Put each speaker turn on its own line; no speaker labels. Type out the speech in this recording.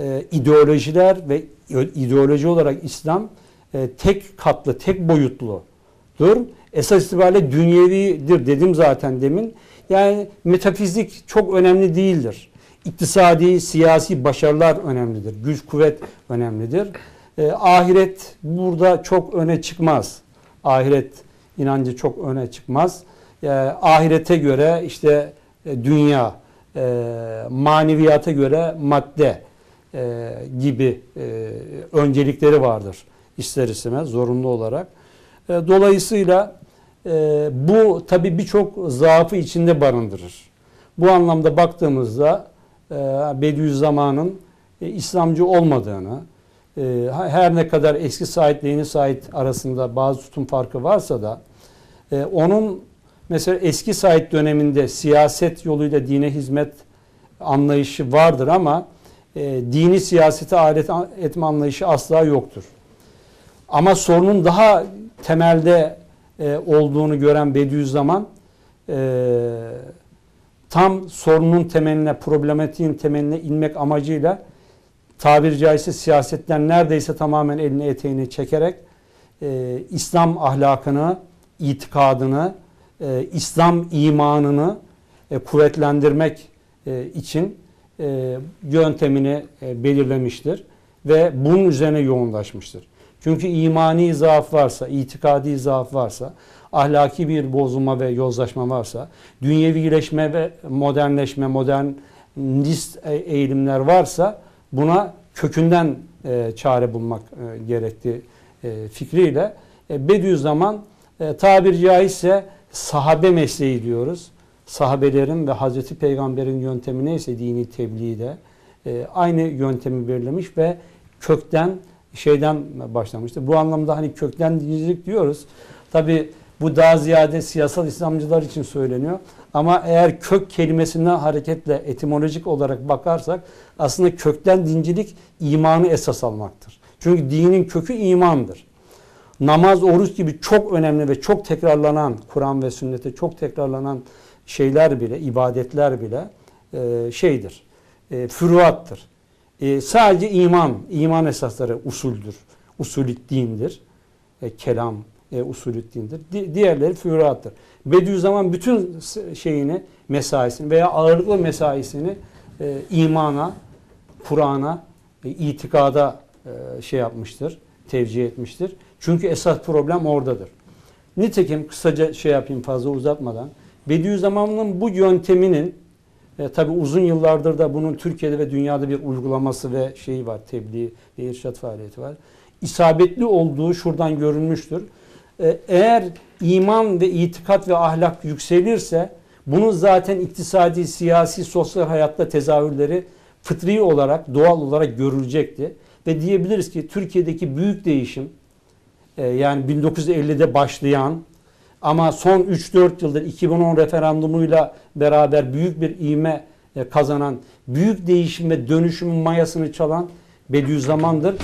e, ideolojiler ve ideoloji olarak İslam e, tek katlı, tek boyutludur. Esas itibariyle dünyevidir dedim zaten demin. Yani metafizik çok önemli değildir. İktisadi, siyasi başarılar önemlidir. Güç, kuvvet önemlidir. E, ahiret burada çok öne çıkmaz. Ahiret inancı çok öne çıkmaz. E, ahirete göre işte e, dünya, e, maneviyata göre madde e, gibi e, öncelikleri vardır ister istemez zorunlu olarak. E, dolayısıyla e, bu tabi birçok zaafı içinde barındırır. Bu anlamda baktığımızda e, Bediüzzaman'ın e, İslamcı olmadığını, e, her ne kadar eski Said ile yeni Said arasında bazı tutum farkı varsa da e, onun mesela eski Said döneminde siyaset yoluyla dine hizmet anlayışı vardır ama e, dini siyasete alet etme anlayışı asla yoktur. Ama sorunun daha temelde e, olduğunu gören Bediüzzaman e, tam sorunun temeline, problematiğin temeline inmek amacıyla tabiri caizse siyasetten neredeyse tamamen elini eteğini çekerek e, İslam ahlakını, itikadını, e, İslam imanını e, kuvvetlendirmek e, için e, yöntemini e, belirlemiştir ve bunun üzerine yoğunlaşmıştır. Çünkü imani zaaf varsa, itikadi zaaf varsa, ahlaki bir bozulma ve yozlaşma varsa, dünyevileşme ve modernleşme, modernist e- eğilimler varsa buna kökünden çare bulmak gerektiği fikriyle e, Bediüzzaman e, tabiri caizse sahabe mesleği diyoruz. Sahabelerin ve Hazreti Peygamber'in yöntemi neyse dini tebliğde e, aynı yöntemi belirlemiş ve kökten şeyden başlamıştır. Bu anlamda hani kökten dinicilik diyoruz. Tabi bu daha ziyade siyasal İslamcılar için söyleniyor. Ama eğer kök kelimesinden hareketle etimolojik olarak bakarsak aslında kökten dincilik imanı esas almaktır. Çünkü dinin kökü imandır. Namaz, oruç gibi çok önemli ve çok tekrarlanan Kur'an ve sünnete çok tekrarlanan şeyler bile, ibadetler bile e, şeydir. E, füruattır. E, sadece iman, iman esasları usuldür. Usulü dindir. E, kelam e, usulü dindir. Di, diğerleri füruattır. Bediüzzaman bütün şeyini, mesaisini veya ağırlıklı mesaisini e, imana, Kur'an'a, e, itikada e, şey yapmıştır, tevcih etmiştir. Çünkü esas problem oradadır. Nitekim kısaca şey yapayım fazla uzatmadan. Bediüzzaman'ın bu yönteminin e, tabii uzun yıllardır da bunun Türkiye'de ve dünyada bir uygulaması ve şeyi var, tebliğ ve irşat faaliyeti var. İsabetli olduğu şuradan görünmüştür. E, eğer iman ve itikat ve ahlak yükselirse bunun zaten iktisadi, siyasi, sosyal hayatta tezahürleri fıtri olarak, doğal olarak görülecekti. Ve diyebiliriz ki Türkiye'deki büyük değişim e, yani 1950'de başlayan ama son 3-4 yıldır 2010 referandumuyla beraber büyük bir ivme e, kazanan, büyük değişim ve dönüşümün mayasını çalan Bediüzzaman'dır.